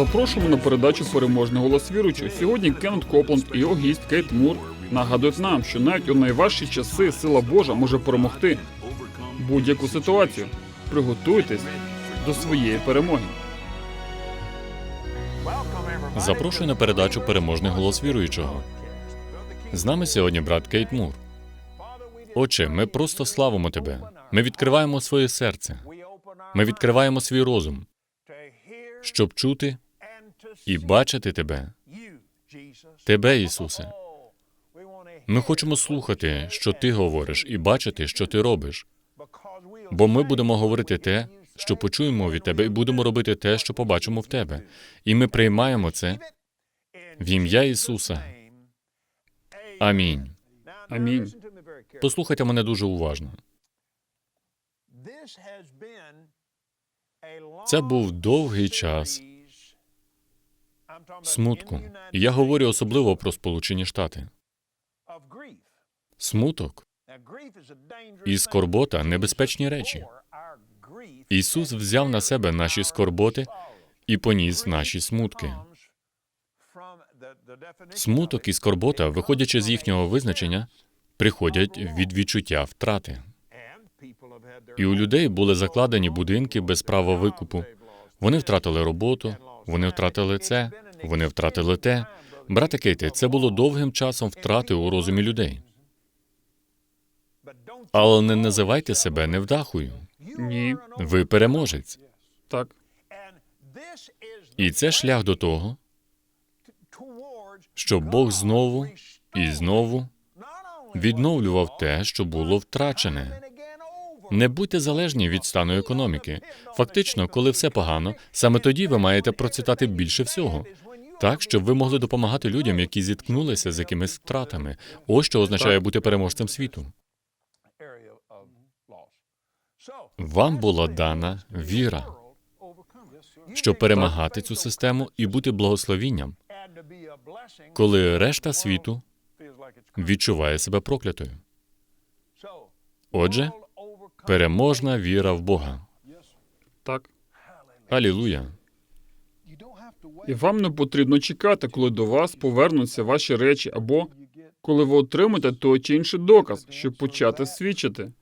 Запрошуємо на передачу Переможний голос віруючого. Сьогодні Кеннет Копланд і його гість Кейт Мур нагадують нам, що навіть у найважчі часи сила Божа може перемогти будь-яку ситуацію. Приготуйтесь до своєї перемоги. Запрошую на передачу Переможний голос віруючого. З нами сьогодні брат Кейт Мур. Отче, ми просто славимо тебе. Ми відкриваємо своє серце. Ми відкриваємо свій розум, щоб чути і бачити тебе, тебе, Ісусе. Ми хочемо слухати, що ти говориш, і бачити, що ти робиш. Бо ми будемо говорити те, що почуємо від тебе, і будемо робити те, що побачимо в тебе. І ми приймаємо це в ім'я Ісуса. Амінь. Амінь. Послухайте мене дуже уважно. Це був довгий час Смутку. І я говорю особливо про Сполучені Штати. Смуток і скорбота небезпечні речі. Ісус взяв на себе наші скорботи і поніс наші смутки. Смуток і скорбота, виходячи з їхнього визначення, приходять від відчуття втрати. І у людей були закладені будинки без права викупу. Вони втратили роботу, вони втратили це, вони втратили те. Брате Кейте, це було довгим часом втрати у розумі людей. Але не називайте себе невдахою. Ні. Ви переможець. Так. І це шлях до того, щоб Бог знову і знову відновлював те, що було втрачене. Не будьте залежні від стану економіки. Фактично, коли все погано, саме тоді ви маєте процвітати більше всього. Так, щоб ви могли допомагати людям, які зіткнулися з якимись втратами. Ось що означає бути переможцем світу. Вам була дана віра, щоб перемагати цю систему і бути благословінням, коли решта світу відчуває себе проклятою. Отже, переможна віра в Бога. Так. Алілуя. І вам не потрібно чекати, коли до вас повернуться ваші речі, або коли ви отримаєте той чи інший доказ, щоб почати свідчити.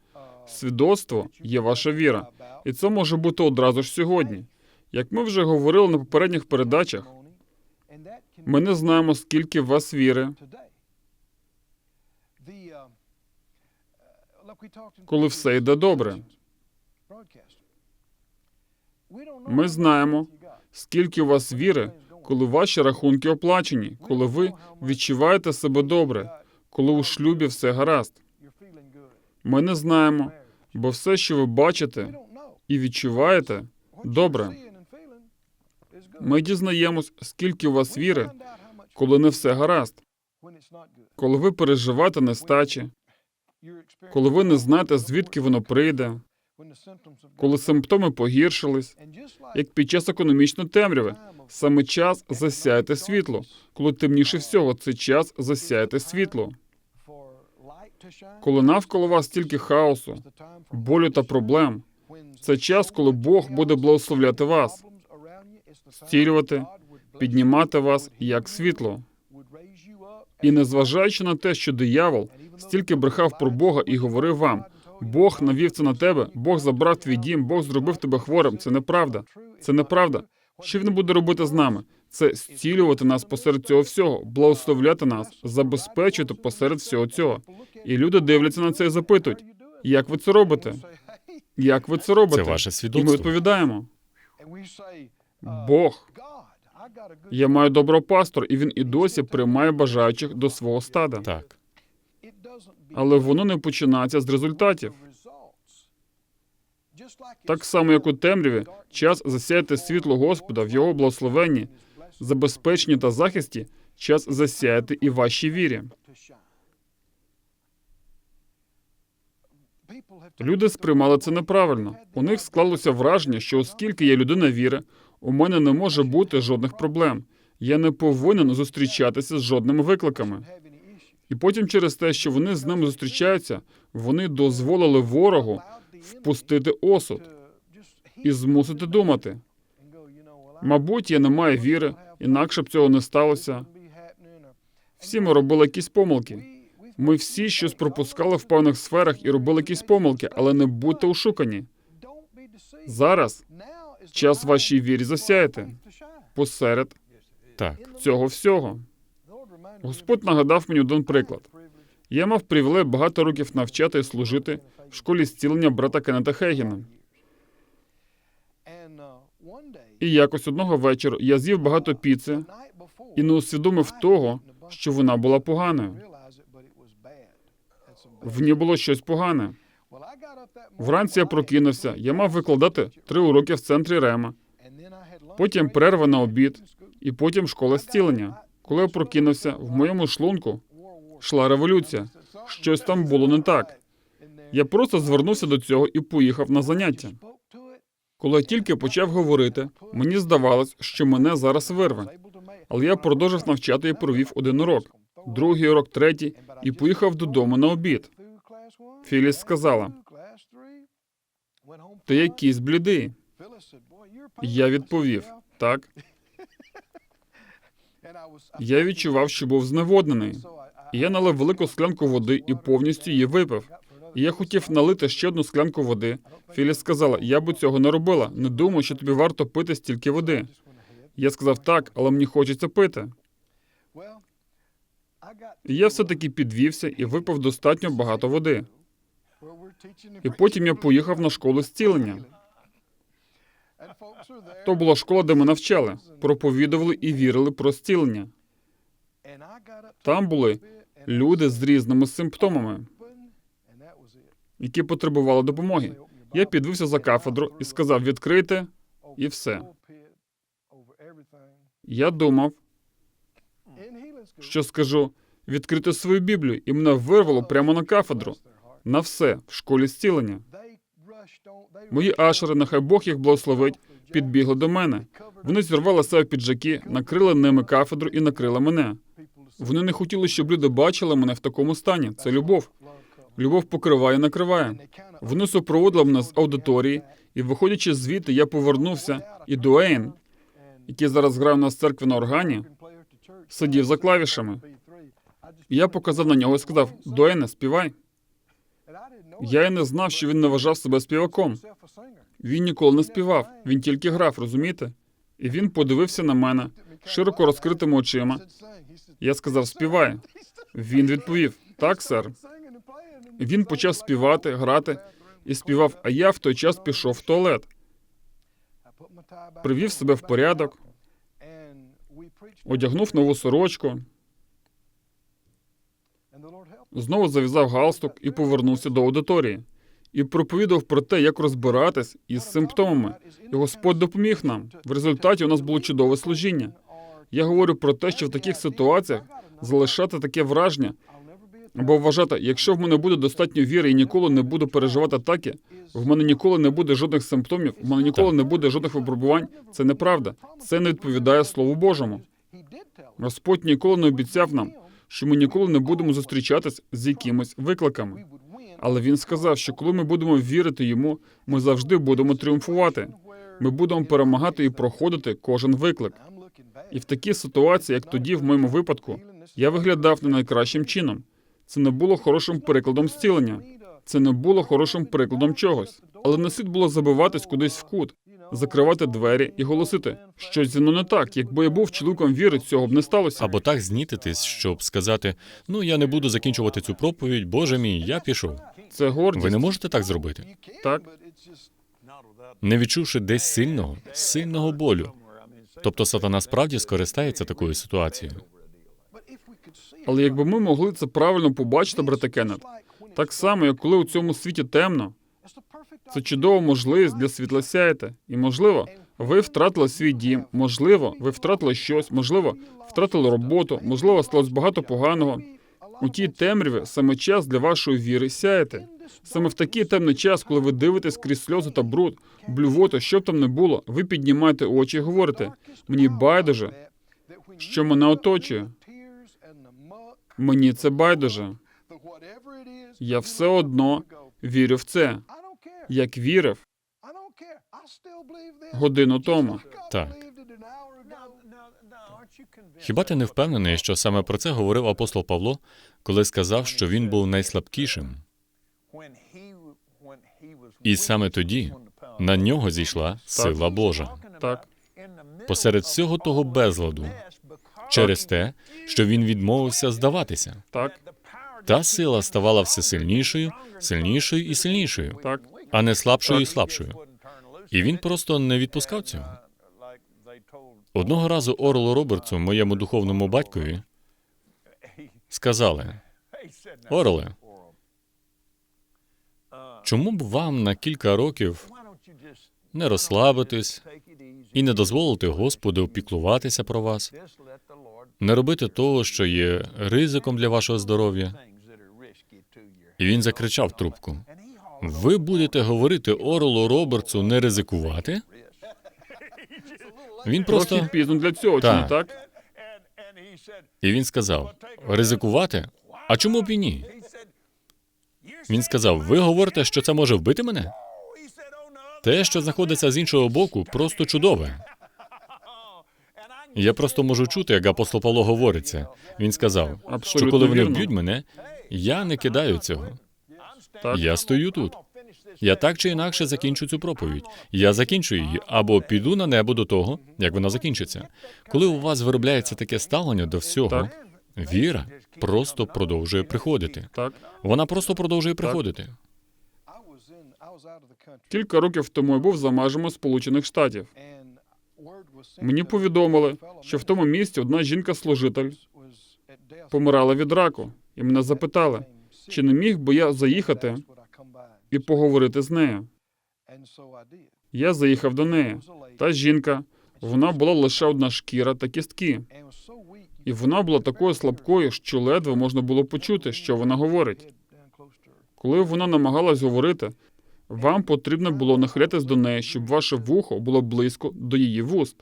Свідоцтво є ваша віра, і це може бути одразу ж сьогодні. Як ми вже говорили на попередніх передачах, ми не знаємо, скільки в вас віри, коли все йде добре. Ми знаємо, скільки у вас віри, коли ваші рахунки оплачені, коли ви відчуваєте себе добре, коли у шлюбі все гаразд. Ми не знаємо, бо все, що ви бачите і відчуваєте, добре. Ми дізнаємось, скільки у вас віри, коли не все гаразд, коли ви переживаєте нестачі, коли ви не знаєте, звідки воно прийде, коли симптоми погіршились, як під час економічної темряви. Саме час засяяти світло. Коли темніше всього, це час засяяти світло. Коли навколо вас стільки хаосу, болю та проблем, це час, коли Бог буде благословляти вас, зцілювати, піднімати вас як світло. І незважаючи на те, що диявол стільки брехав про Бога і говорив вам, Бог навів це на тебе, Бог забрав твій дім, Бог зробив тебе хворим. Це неправда. Це неправда. Що він буде робити з нами? Це зцілювати нас посеред цього всього, благословляти нас, забезпечити посеред всього цього. І люди дивляться на це і запитують, як ви це робите? Як ви це робите? Це ваше І ми свідоцтво. відповідаємо: Бог. Я маю доброго пастора, і він і досі приймає бажаючих до свого стада. Так. Але воно не починається з результатів. Так само, як у темряві, час засяяти світло Господа в його благословенні, забезпеченні та захисті, час засяяти і вашій вірі. Люди сприймали це неправильно. У них склалося враження, що оскільки я людина віри, у мене не може бути жодних проблем. Я не повинен зустрічатися з жодними викликами. І потім, через те, що вони з ними зустрічаються, вони дозволили ворогу впустити осуд і змусити думати. Мабуть, я не маю віри, інакше б цього не сталося. Всі ми робили якісь помилки. Ми всі щось пропускали в певних сферах і робили якісь помилки, але не будьте ушукані. Зараз час вашій вірі засяяти посеред Так, цього всього. Господь нагадав мені один приклад. Я мав привілей багато років навчати і служити в школі зцілення брата Кеннета Хейгена. І якось одного вечора я з'їв багато піци і не усвідомив того, що вона була поганою. В ній було щось погане. Вранці я прокинувся. Я мав викладати три уроки в центрі Рема, потім перерва на обід, і потім школа зцілення. Коли я прокинувся, в моєму шлунку йшла революція. Щось там було не так. Я просто звернувся до цього і поїхав на заняття. Коли я тільки почав говорити, мені здавалось, що мене зараз вирве. Але я продовжив навчати і провів один урок, другий урок, третій, і поїхав додому на обід. Філіс сказала: Ти якийсь блідий. Я відповів: так. Я відчував, що був зневоднений. Я налив велику склянку води і повністю її випив. Я хотів налити ще одну склянку води. Філіс сказала: Я б цього не робила. Не думаю, що тобі варто пити стільки води. Я сказав так, але мені хочеться пити. Я все-таки підвівся і випив достатньо багато води. І потім я поїхав на школу зцілення. То була школа, де ми навчали, проповідували і вірили про зцілення. Там були люди з різними симптомами, які потребували допомоги. Я підвівся за кафедру і сказав відкрити, і все. Я думав, що скажу відкрити свою Біблію, і мене вирвало прямо на кафедру. На все в школі зцілення. Мої ашери, нехай Бог їх благословить, підбігли до мене. Вони зірвали себе піджаки, накрили ними кафедру і накрили мене. Вони не хотіли, щоб люди бачили мене в такому стані. Це любов. Любов покриває, накриває. Вони супроводили мене з аудиторії, і, виходячи звідти, я повернувся, і Дуейн, який зараз грав на церкві на органі, сидів за клавішами. І я показав на нього і сказав: Дуейне, співай. Я й не знав, що він не вважав себе співаком. Він ніколи не співав, він тільки грав, розумієте? І він подивився на мене широко розкритими очима. Я сказав: співай. Він відповів: так, сер. Він почав співати, грати і співав. А я в той час пішов в туалет, привів себе в порядок, одягнув нову сорочку, знову зав'язав галстук і повернувся до аудиторії. І проповідав про те, як розбиратись із симптомами. І Господь допоміг нам. В результаті у нас було чудове служіння. Я говорю про те, що в таких ситуаціях залишати таке враження або вважати, якщо в мене буде достатньо віри і ніколи не буду переживати атаки, в мене ніколи не буде жодних симптомів, в мене ніколи не буде жодних випробувань. Це неправда. Це не відповідає Слову Божому. Господь ніколи не обіцяв нам, що ми ніколи не будемо зустрічатись з якимись викликами. Але він сказав, що коли ми будемо вірити йому, ми завжди будемо тріумфувати. Ми будемо перемагати і проходити кожен виклик. І в такій ситуації, як тоді, в моєму випадку, я виглядав не найкращим чином. Це не було хорошим прикладом зцілення. Це не було хорошим прикладом чогось. Але не слід було забиватись кудись в кут, закривати двері і голосити, щось зі мною не так. Якби я був чоловіком віри, цього б не сталося. або так знітитись, щоб сказати: ну я не буду закінчувати цю проповідь, Боже мій, я пішов. Це гордість. Ви не можете так зробити, Так, не відчувши десь сильного, сильного болю. Тобто сатана справді скористається такою ситуацією. але якби ми могли це правильно побачити, брате Кеннет, так само, як коли у цьому світі темно, це чудова можливість для світла сяяти. І можливо, ви втратили свій дім, можливо, ви втратили щось, можливо, втратили роботу, можливо, сталося багато поганого. У тій темряві саме час для вашої віри сяяти. Саме в такий темний час, коли ви дивитесь крізь сльози та бруд, блювоту, що б там не було, ви піднімаєте очі і говорите: мені байдуже, що мене оточує. Мені це байдуже. Я все одно вірю в це, як вірив годину тому. Так. Хіба ти не впевнений, що саме про це говорив апостол Павло, коли сказав, що він був найслабкішим? І саме тоді на нього зійшла сила Божа. Так. Посеред всього того безладу, через те, що він відмовився здаватися. Так, Та сила ставала все сильнішою, сильнішою і сильнішою, так, а не слабшою і слабшою. І він просто не відпускав цього. Одного разу Орлу Робертсу, моєму духовному батькові, сказали: Орле, чому б вам на кілька років не розслабитись і не дозволити Господу опіклуватися про вас, не робити того, що є ризиком для вашого здоров'я? І він закричав трубку: Ви будете говорити Орлу Робертсу не ризикувати? Він Трохи просто пізно для цього, чи Так. не так? і він сказав: ризикувати? А чому б і ні? Він сказав: Ви говорите, що це може вбити мене? Те, що знаходиться з іншого боку, просто чудове. Я просто можу чути, як апостол Павло говориться. Він сказав, що Абсолютно коли вони вірно. вб'ють мене, я не кидаю цього. Так. Я стою тут. Я так чи інакше закінчу цю проповідь. Я закінчу її або піду на небо до того, як вона закінчиться. Коли у вас виробляється таке ставлення до всього, Так. віра просто продовжує приходити. Так. Вона просто продовжує приходити. Кілька років тому я був за межами Сполучених Штатів. Мені повідомили, що в тому місці одна жінка-служитель помирала від раку, і мене запитали, чи не міг би я заїхати і поговорити з нею. Я заїхав до неї. Та жінка, вона була лише одна шкіра та кістки, і вона була такою слабкою, що ледве можна було почути, що вона говорить. Коли вона намагалась говорити, вам потрібно було нахилятись до неї, щоб ваше вухо було близько до її вуст.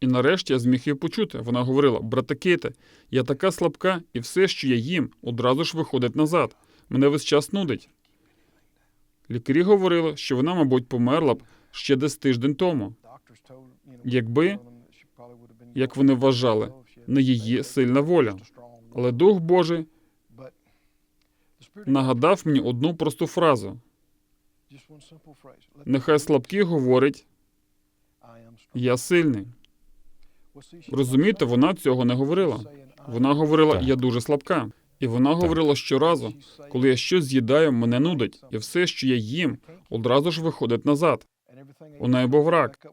І нарешті я зміг її почути. Вона говорила: брате Кейте, я така слабка, і все, що я їм, одразу ж виходить назад. Мене весь час нудить. Лікарі говорили, що вона, мабуть, померла б ще десь тиждень тому, якби, як вони вважали, не її сильна воля. Але Дух Божий нагадав мені одну просту фразу: нехай слабкі говорить, я сильний. Розумієте, вона цього не говорила. Вона говорила, я дуже слабка. І вона говорила щоразу, коли я щось з'їдаю, мене нудить, і все, що я їм, одразу ж виходить назад. У неї був рак.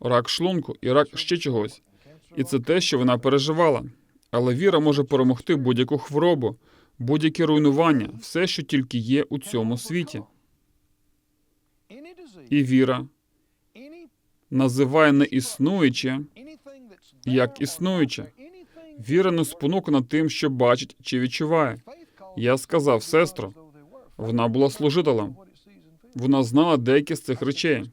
Рак шлунку і рак ще чогось. І це те, що вона переживала. Але віра може перемогти будь-яку хворобу, будь-яке руйнування, все, що тільки є у цьому світі. І віра називає неіснуюче як існуюче. Віра не спонукана тим, що бачить чи відчуває. Я сказав, сестро, вона була служителем. Вона знала деякі з цих речей.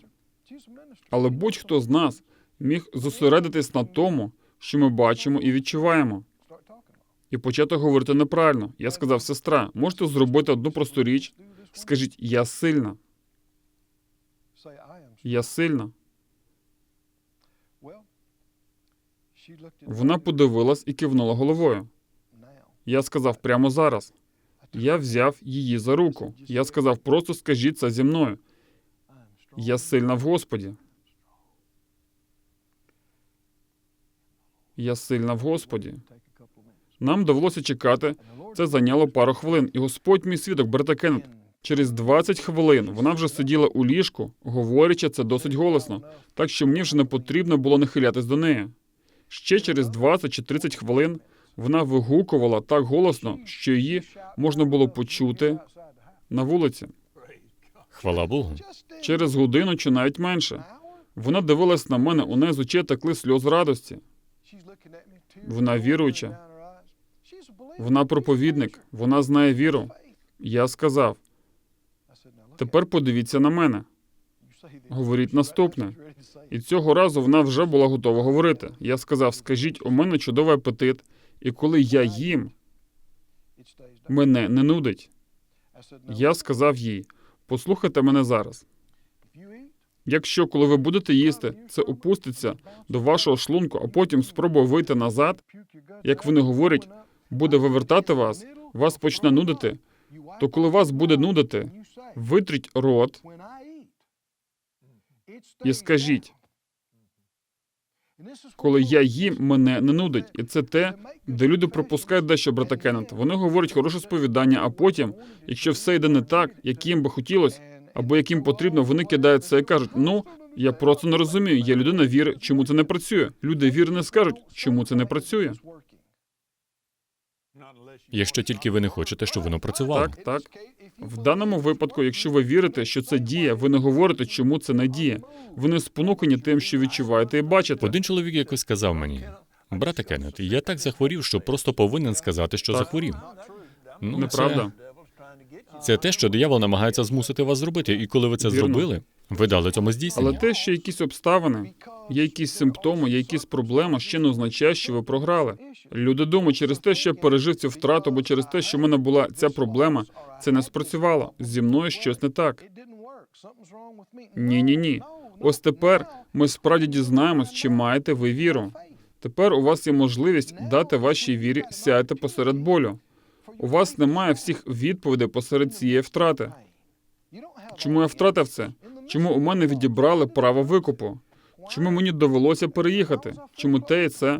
Але будь-хто з нас міг зосередитись на тому, що ми бачимо і відчуваємо, і почати говорити неправильно. Я сказав, сестра, можете зробити одну просту річ. Скажіть, я сильна, я сильна. Вона подивилась і кивнула головою. Я сказав прямо зараз. Я взяв її за руку. Я сказав, просто скажіть це зі мною. Я сильна в Господі. Я сильна в Господі. Нам довелося чекати. Це зайняло пару хвилин. І Господь мій свідок, брата Кеннет, через 20 хвилин вона вже сиділа у ліжку, говорячи це досить голосно, так що мені вже не потрібно було нахилятись до неї. Ще через 20 чи 30 хвилин вона вигукувала так голосно, що її можна було почути на вулиці. Хвала Богу. Через годину чи навіть менше. Вона дивилась на мене, у неї з очей текли сльози радості. Вона віруюча. Вона проповідник, вона знає віру. Я сказав: тепер подивіться на мене. Говоріть наступне. І цього разу вона вже була готова говорити. Я сказав: скажіть, у мене чудовий апетит, і коли я їм, мене не нудить. Я сказав їй: послухайте мене зараз. Якщо, коли ви будете їсти, це опуститься до вашого шлунку, а потім спробує вийти назад, як вони говорять, буде вивертати вас, вас почне нудити, то коли вас буде нудити, витріть рот і скажіть, коли я їм, мене не нудить. І це те, де люди пропускають дещо, брата Кеннет. Вони говорять хороше сповідання, а потім, якщо все йде не так, як їм би хотілося, або яким потрібно, вони кидають це і кажуть: ну я просто не розумію. Я людина віри, чому це не працює. Люди віри не скажуть, чому це не працює. Якщо тільки ви не хочете, щоб воно працювало. Так, так. В даному випадку, якщо ви вірите, що це діє, ви не говорите, чому це не діє. Ви не спонукані тим, що відчуваєте і бачите. Один чоловік якось сказав мені: брате Кеннет, я так захворів, що просто повинен сказати, що Так. захворів. Ну, Неправда? Це, це те, що диявол намагається змусити вас зробити, і коли ви це Вірно. зробили, ви дали цьому здійснення. Але те, що якісь обставини, є якісь симптоми, є якісь проблеми, ще не означає, що ви програли. Люди думають, через те, що я пережив цю втрату, або через те, що в мене була ця проблема, це не спрацювало. Зі мною щось не так. Ні, ні, ні. Ось тепер ми справді дізнаємось, чи маєте ви віру. Тепер у вас є можливість дати вашій вірі сяяти посеред болю. У вас немає всіх відповідей посеред цієї втрати. Чому я втратив це? Чому у мене відібрали право викупу? Чому мені довелося переїхати? Чому те і це?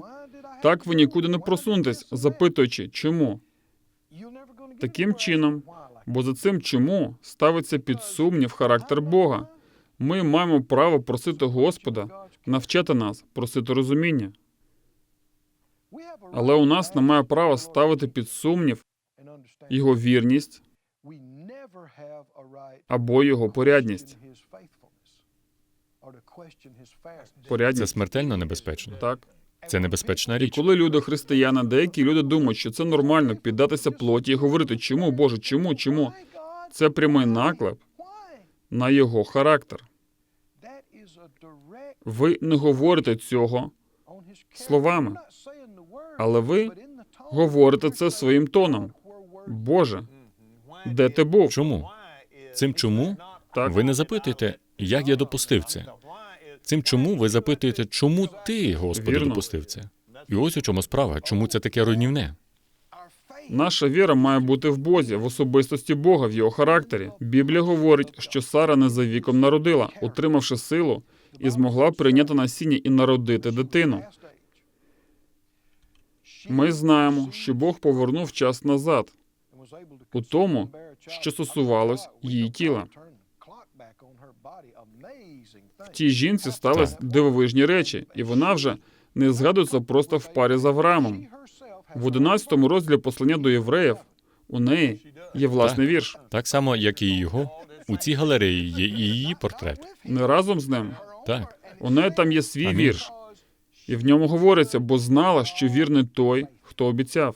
Так ви нікуди не просунетесь, запитуючи, чому? Таким чином, бо за цим чому ставиться під сумнів характер Бога. Ми маємо право просити Господа навчати нас, просити розуміння. Але у нас немає права ставити під сумнів його вірність або його порядність. Це смертельно небезпечно. Так. Це небезпечна І річ. коли люди християни, деякі люди думають, що це нормально піддатися плоті і говорити, чому, Боже, чому, чому? Це прямий наклеп на його характер. Ви не говорите цього словами, але ви говорите це своїм тоном. Боже, де ти був? Чому? Цим чому Так, ви не запитуєте, як я допустив це? Цим чому ви запитуєте, чому ти, Господи, Вірно. допустив це? І ось у чому справа, чому це таке руйнівне? наша віра має бути в Бозі, в особистості Бога, в його характері. Біблія говорить, що Сара не за віком народила, отримавши силу, і змогла прийняти насіння і народити дитину. Ми знаємо, що Бог повернув час назад у тому, що стосувалось її тіла. В тій жінці стались дивовижні речі, і вона вже не згадується просто в парі з Авраамом. В 11 розділі послання до євреїв у неї є власний вірш. Так само, як і його, у цій галереї є і її портрет. Не разом з ним. Так, У неї там є свій Амінь. вірш, і в ньому говориться, бо знала, що вірний той, хто обіцяв.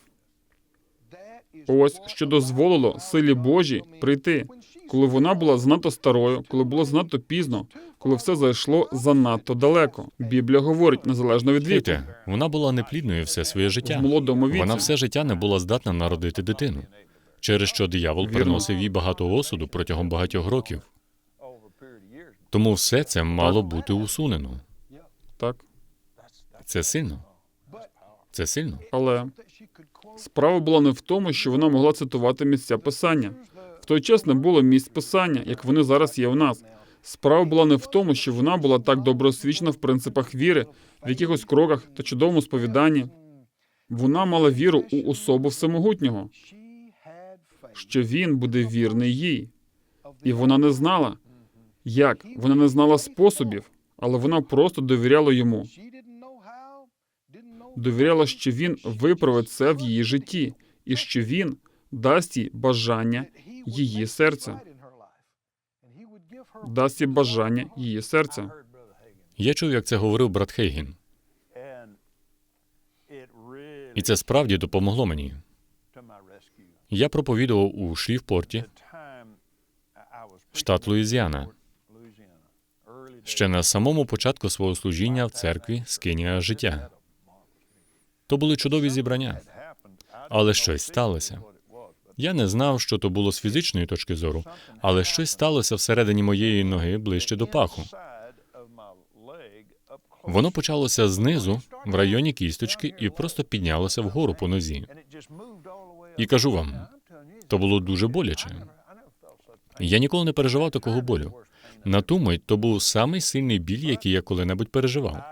Ось що дозволило силі Божій прийти, коли вона була занадто старою, коли було занадто пізно, коли все зайшло занадто далеко. Біблія говорить незалежно від віку. Вона була неплідною все своє В життя. молодому віці Вона все життя не була здатна народити дитину, через що диявол Вірно. приносив їй багато осуду протягом багатьох років. Тому все це мало бути усунено. так, Це сильно. Це сильно. але справа була не в тому, що вона могла цитувати місця писання. В той час не було місць писання, як вони зараз є у нас. Справа була не в тому, що вона була так добре освічена в принципах віри, в якихось кроках та чудовому сповіданні. Вона мала віру у особу всемогутнього, що він буде вірний їй. І вона не знала, як, вона не знала способів, але вона просто довіряла йому. Довіряла, що він виправить це в її житті, і що він дасть їй бажання її серця. Дасть їй бажання її серця. Я чув, як це говорив брат Хейгін, і це справді допомогло мені. Я проповідував у Шрівпорті, штат Луїзіана, ще на самому початку свого служіння в церкві Скинія життя. То були чудові зібрання, але щось сталося. Я не знав, що то було з фізичної точки зору, але щось сталося всередині моєї ноги ближче до паху. Воно почалося знизу, в районі кісточки, і просто піднялося вгору по нозі. І кажу вам, то було дуже боляче. Я ніколи не переживав такого болю. На ту мить то був самий сильний біль, який я коли-небудь переживав.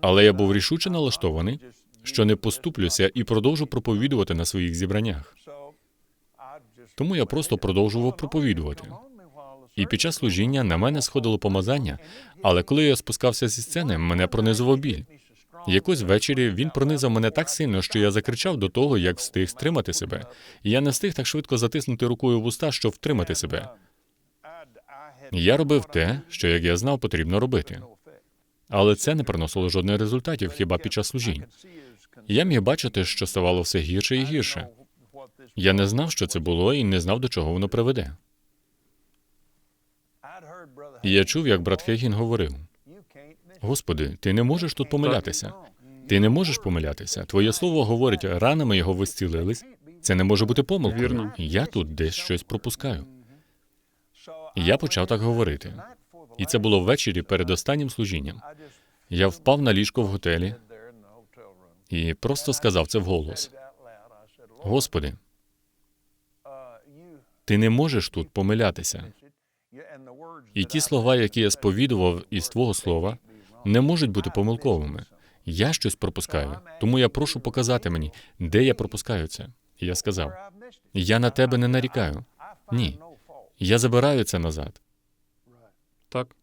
Але я був рішуче налаштований, що не поступлюся і продовжу проповідувати на своїх зібраннях. Тому я просто продовжував проповідувати. І під час служіння на мене сходило помазання, але коли я спускався зі сцени, мене пронизував біль. Якось ввечері він пронизав мене так сильно, що я закричав до того, як встиг стримати себе. Я не встиг так швидко затиснути рукою вуста, щоб втримати себе. Я робив те, що, як я знав, потрібно робити. Але це не приносило жодних результатів хіба під час служінь. Я міг бачити, що ставало все гірше і гірше. Я не знав, що це було, і не знав, до чого воно приведе. І я чув, як брат Хейгін говорив: Господи, ти не можеш тут помилятися. Ти не можеш помилятися. Твоє слово говорить, ранами його ви зцілились. Це не може бути помилкою. Вірно. Я тут десь щось пропускаю. Я почав так говорити. І це було ввечері перед останнім служінням. Я впав на ліжко в готелі і просто сказав це вголос: Господи, ти не можеш тут помилятися. І ті слова, які я сповідував із твого слова, не можуть бути помилковими. Я щось пропускаю, тому я прошу показати мені, де я пропускаю це. І я сказав: я на тебе не нарікаю. Ні. Я забираю це назад. Так,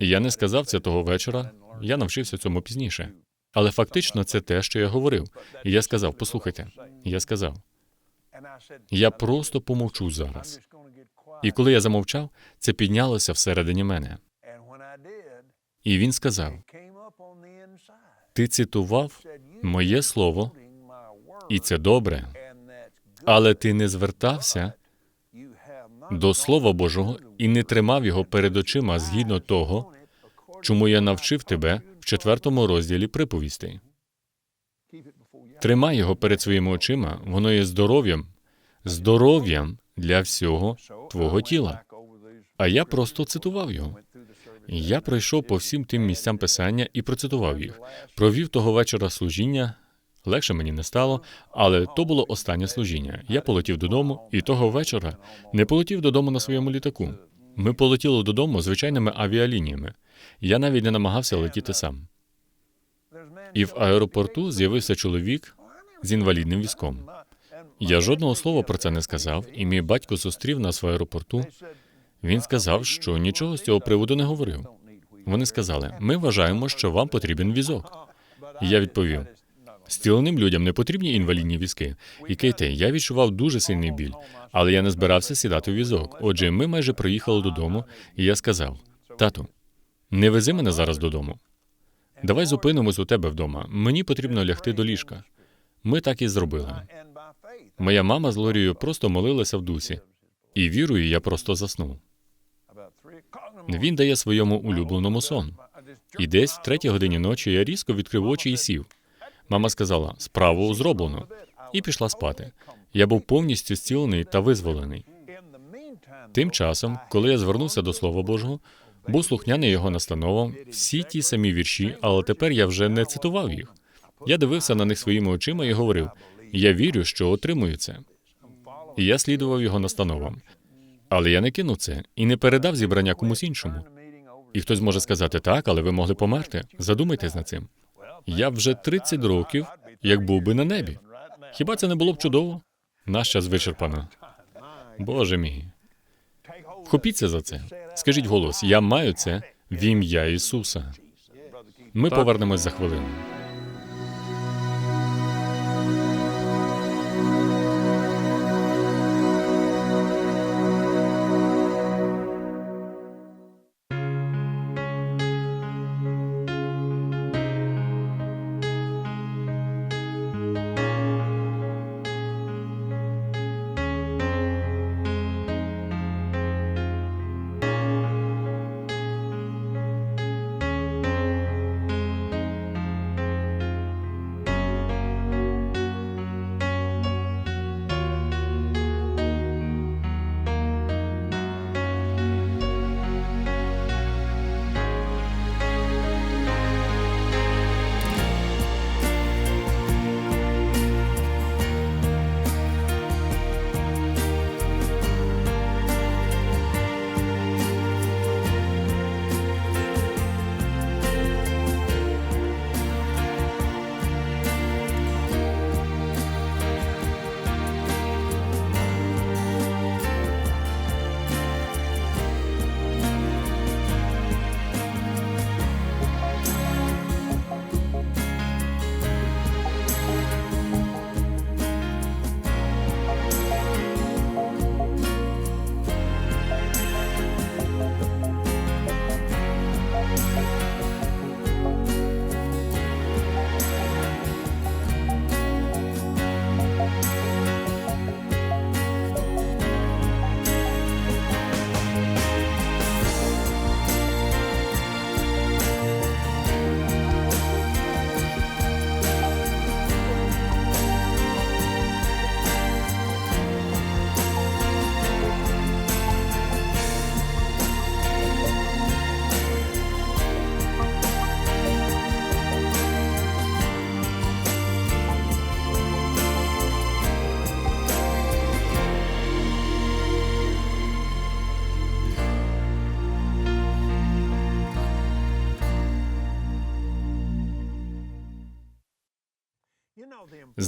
я не сказав це того вечора. Я навчився цьому пізніше. Але фактично це те, що я говорив. Я сказав: послухайте, я сказав, я просто помовчу зараз. І коли я замовчав, це піднялося всередині мене. І він сказав: Ти цитував моє слово, і це добре, але ти не звертався до Слова Божого і не тримав його перед очима згідно того, чому я навчив тебе в четвертому розділі приповістей. Тримай його перед своїми очима, воно є здоров'ям, здоров'ям для всього твого тіла. А я просто цитував його. Я пройшов по всім тим місцям писання і процитував їх. Провів того вечора служіння. Легше мені не стало, але то було останнє служіння. Я полетів додому, і того вечора не полетів додому на своєму літаку. Ми полетіли додому звичайними авіалініями. Я навіть не намагався летіти сам. І в аеропорту з'явився чоловік з інвалідним візком. Я жодного слова про це не сказав, і мій батько зустрів нас в аеропорту. Він сказав, що нічого з цього приводу не говорив. Вони сказали: ми вважаємо, що вам потрібен візок. І я відповів: Зціленим людям не потрібні інвалідні візки. І Кейте, я відчував дуже сильний біль, але я не збирався сідати у візок. Отже, ми майже приїхали додому, і я сказав: тату, не вези мене зараз додому. Давай зупинимось у тебе вдома. Мені потрібно лягти до ліжка. Ми так і зробили. Моя мама з Лорією просто молилася в дусі, і вірою я просто заснув. Він дає своєму улюбленому сон. І десь в третій годині ночі я різко відкрив очі і сів. Мама сказала: справу зроблено, і пішла спати. Я був повністю зцілений та визволений. Тим часом, коли я звернувся до Слова Божого, був слухняний його настановам, всі ті самі вірші, але тепер я вже не цитував їх. Я дивився на них своїми очима і говорив: я вірю, що отримую це. І я слідував його настановам. Але я не кинув це і не передав зібрання комусь іншому. І хтось може сказати так, але ви могли померти. Задумайтесь над цим. Я вже 30 років, як був би на небі. Хіба це не було б чудово? Наш час вичерпано. Боже мій. Вхопіться за це. Скажіть голос, я маю це в ім'я Ісуса. Ми повернемось за хвилину.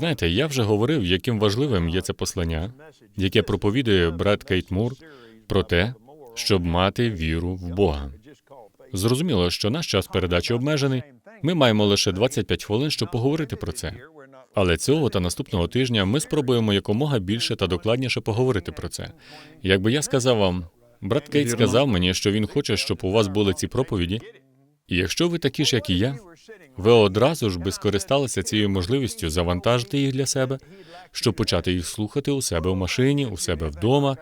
Знаєте, я вже говорив, яким важливим є це послання, яке проповідує брат Кейт Мур про те, щоб мати віру в Бога. Зрозуміло, що наш час передачі обмежений. Ми маємо лише 25 хвилин, щоб поговорити про це. Але цього та наступного тижня ми спробуємо якомога більше та докладніше поговорити про це. Якби я сказав вам, брат Кейт сказав мені, що він хоче, щоб у вас були ці проповіді, якщо ви такі ж, як і я, ви одразу ж би скористалися цією можливістю завантажити їх для себе, щоб почати їх слухати у себе в машині, у себе вдома,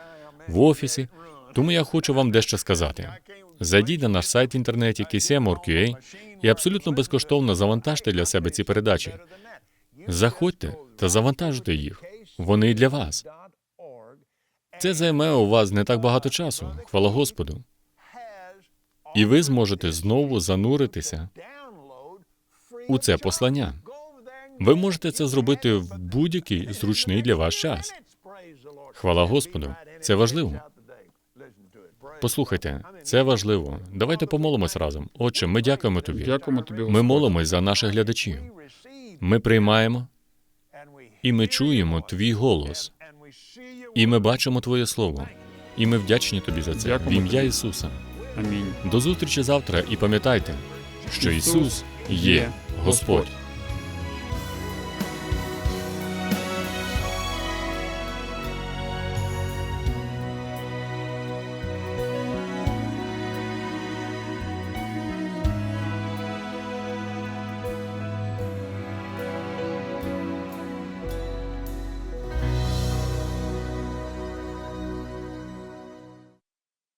в офісі. Тому я хочу вам дещо сказати. Зайдіть на наш сайт в інтернеті KCM.org.ua і абсолютно безкоштовно завантажте для себе ці передачі. Заходьте та завантажуйте їх. Вони для вас. Це займе у вас не так багато часу. Хвала Господу. І ви зможете знову зануритися у це послання. Ви можете це зробити в будь-який зручний для вас час. Хвала Господу. Це важливо. Послухайте, це важливо. Давайте помолимось разом. Отче, ми дякуємо тобі. Дякуємо тобі, Ми молимось за наших глядачів. Ми приймаємо і ми чуємо твій голос, і ми бачимо твоє слово. І ми вдячні тобі за це. В ім'я. Ісуса. Амінь. До зустрічі завтра і пам'ятайте, що Ісус є Господь.